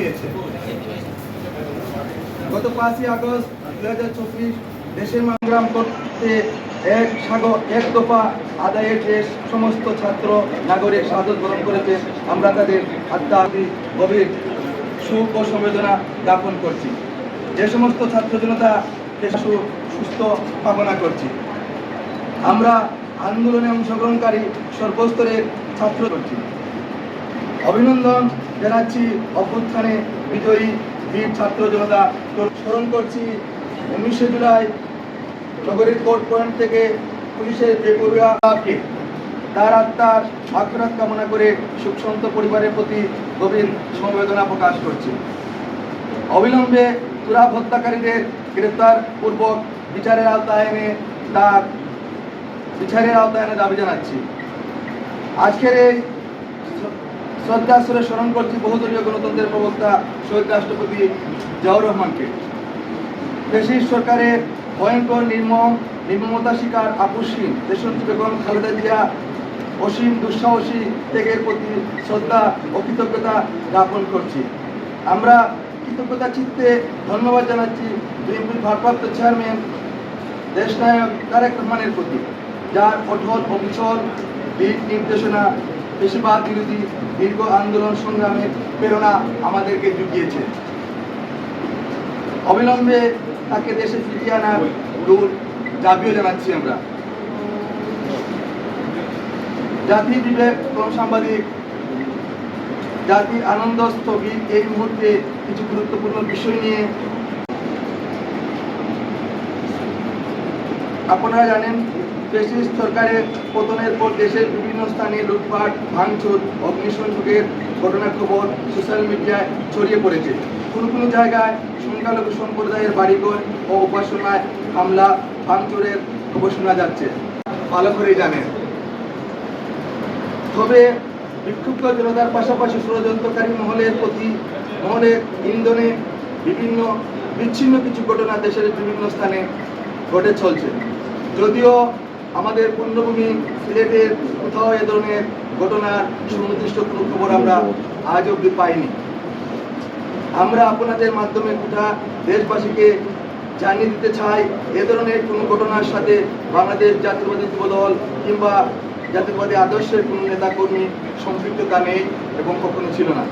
পেয়েছে। গত পাঁচই আগস্ট দু হাজার চব্বিশ দেশের সংগ্রাম করতে এক সাগর, এক দফা আদায়ের যে সমস্ত ছাত্র, নাগরিক সাধন গ্রহণ করেছে, আমরা তাদের আত্মা গভীর সুখ ও সমবেদনা জ্ঞাপন করছি। যে সমস্ত ছাত্র জনতা সুস্থ কামনা করছি। আমরা আন্দোলনে অংশগ্রহণকারী সর্বস্তরের ছাত্র করছি। অভিনন্দন জানাচ্ছি অভ্যুত্থানে বিজয়ী বীর ছাত্র জনতা। স্মরণ করছি, উনিশে জুলাই নগরীর কোর্ট পয়েন্ট থেকে পুলিশের বেপরুয়াকে তার আত্মার আগ্রাত কামনা করে সুখসন্ত পরিবারের প্রতি গভীর সমবেদনা প্রকাশ করছি। অবিলম্বে তুরাব হত্যাকারীদের গ্রেপ্তার পূর্বক বিচারের আওতায় এনে তার বিচারের আওতায় এনে দাবি জানাচ্ছি। আজকের এই শ্রদ্ধাস্বরে স্মরণ করছি বহুদলীয় গণতন্ত্রের প্রবক্তা শহীদ রাষ্ট্রপতি জিয়াউর রহমানকে। দেশের সরকারের ভয়ঙ্কর নির্মম নির্মমতা শিকার আপুসীন দেশন্ত্রী বেগম খালেদা জিয়া, অসীম দুঃসাহসী ত্যাগের প্রতি শ্রদ্ধা ও কৃতজ্ঞতা জ্ঞাপন করছি। আমরা কৃতজ্ঞতা চিত্তে ধন্যবাদ জানাচ্ছি বিএনপির ভারপ্রাপ্ত চেয়ারম্যান, দেশনায়ক তারেক রহমানের প্রতি, যার কঠোর অবিচল দিক নির্দেশনা বেশিরভাগ বিরোধী দীর্ঘ আন্দোলন সংগ্রামের প্রেরণা আমাদেরকে জুগিয়েছে। অবিলম্বে তাকে দেশে ফিরিয়ে আনার দূর দাবিও জানাচ্ছি আমরা। জাতি বিবেক সাংবাদিক জাতি আনন্দ স্থগিত এই মুহূর্তে কিছু গুরুত্বপূর্ণ বিষয় নিয়ে আপনারা জানেন ফেসিস্ট সরকারের পতনের পর দেশের বিভিন্ন স্থানে লুটপাট, ভাঙচুর, অগ্নিসংযোগের ঘটনার খবর সোশ্যাল মিডিয়ায় ছড়িয়ে পড়েছে। কোনো কোনো জায়গায় সংখ্যালঘু সম্প্রদায়ের বাড়িঘর ও উপাসনায় হামলা, ভাঙচুরের খবর শোনা যাচ্ছে। ভালো করেই জানেন। তবে বিক্ষুব্ধ জনতার পাশাপাশি ষড়যন্ত্রকারী মহলের প্রতি, মহলের ইন্ধনে বিভিন্ন বিচ্ছিন্ন কিছু ঘটনা দেশের বিভিন্ন স্থানে ঘটে চলছে। যদিও আমাদের পূর্ণভূমি সিলেটের কোথাও এ ধরনের ঘটনার সুনির্দিষ্ট কোনো খবর আমরা আজ অবধি পাইনি। আমরা আপনাদের মাধ্যমে গোটা দেশবাসীকে জানিয়ে দিতে চাই, এ ধরনের কোনো ঘটনার সাথে বাংলাদেশ জাতীয়বাদী যুবদল কিংবা জাতীয়বাদী আদর্শের কোনো নেতাকর্মী সম্পৃক্ততা নেই এবং কখনো ছিল না।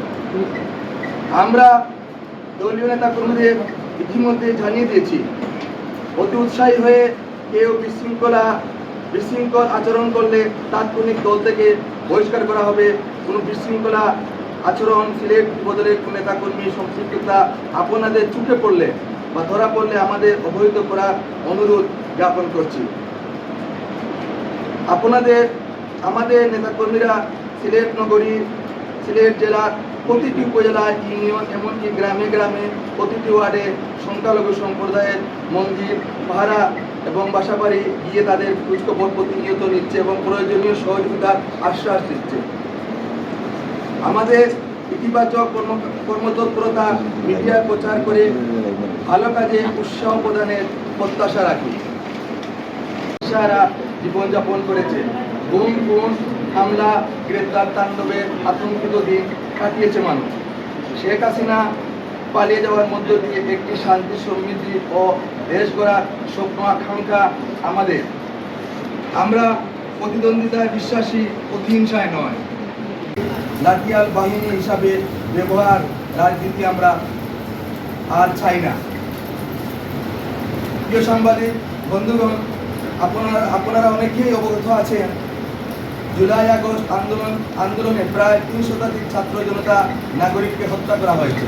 আমরা দলীয় নেতাকর্মীদের ইতিমধ্যে জানিয়ে দিয়েছি, অতি উৎসাহী হয়ে কেউ বিশৃঙ্খলা বিশৃঙ্খল আচরণ করলে তাৎক্ষণিক দল থেকে বহিষ্কার করা হবে। কোনো বিশৃঙ্খলা আচরণ সিলেট বদলের কোনো নেতাকর্মী সম্পৃক্ততা আপনাদের চুকে পড়লে বা ধরা পড়লে আমাদের অবহিত করার অনুরোধ জ্ঞাপন করছি। আপনাদের, আমাদের নেতাকর্মীরা সিলেট নগরী, সিলেট জেলার প্রতিটি উপজেলায় ইউনিয়ন এমনকি গ্রামে গ্রামে প্রতিটি ওয়ার্ডে সংখ্যালঘু সম্প্রদায়ের মন্দির পাহারা এবং বাসাবাড়ি গিয়ে তাদের খোঁজখবর প্রতিনিয়ত নিচ্ছে এবং প্রয়োজনীয় সহযোগিতার আশ্বাস দিচ্ছে। আমাদের ইতিবাচক কর্ম, কর্মতৎপরতা মিডিয়ায় প্রচার করে ভালো কাজে উৎসাহ প্রদানের প্রত্যাশা রাখি। সারা জীবনযাপন করেছে। গুম গুম হামলা, গ্রেপ্তার তাণ্ডবে আতঙ্কিত দিন কাটিয়েছে মানুষ। শেখ হাসিনা পালিয়ে যাওয়ার মধ্য দিয়ে একটি শান্তি সমৃদ্ধি ও দেশ গড়ার স্বপ্ন আকাঙ্ক্ষা আমাদের। আমরা প্রতিদ্বন্দ্বিতায় বিশ্বাসী প্রতিহিংসায় নয়। লাঠিয়াল বাহিনী হিসাবে ব্যবহার, রাজনীতি আমরা আর চাই না। প্রিয় সাংবাদিক, বন্ধুগণ, আপনারা আপনারা অনেকেই অবগত আছেন জুলাই আগস্ট আন্দোলন আন্দোলনে প্রায় তিন শতাধিক ছাত্র জনতা নাগরিককে হত্যা করা হয়েছে।